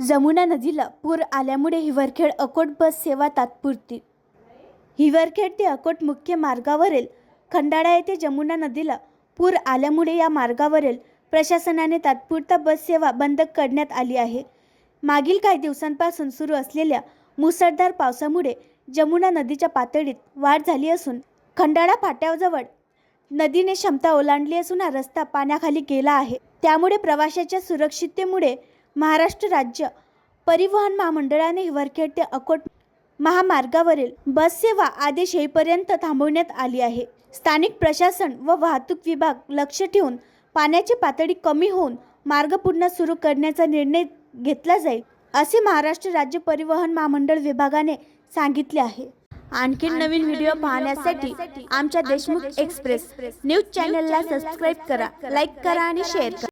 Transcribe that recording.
जमुना नदीला पूर आल्यामुळे हिवरखेड अकोट बस सेवा तात्पुरती. हिवरखेड ते अकोट मुख्य मार्गावरील खंडाळा येथे जमुना नदीला पूर आल्यामुळे या मार्गावरील प्रशासनाने तात्पुरता बस सेवा बंद करण्यात आली आहे. मागील काही दिवसांपासून सुरू असलेल्या मुसळधार पावसामुळे जमुना नदीच्या पातळीत वाढ झाली असून खंडाळा फाट्याजवळ नदीने क्षमता ओलांडली असून हा रस्ता पाण्याखाली गेला आहे. त्यामुळे प्रवाशाच्या सुरक्षिततेमुळे महाराष्ट्र राज्य परिवहन महामंडळाने हिवरखेड ते अकोट महामार्गावरील बस सेवा आदेश येईपर्यंत थांबवण्यात आली आहे. स्थानिक प्रशासन व वाहतूक विभाग लक्ष ठेवून पाण्याची पातळी कमी होऊन मार्ग पुन्हा सुरू करण्याचा निर्णय घेतला जाईल असे महाराष्ट्र राज्य परिवहन महामंडळ विभागाने सांगितले आहे. आणखी नवीन व्हिडिओ पाहण्यासाठी आमच्या देशमुख एक्सप्रेस. न्यूज चॅनलला सबस्क्राईब करा लाईक करा आणि शेअर करा.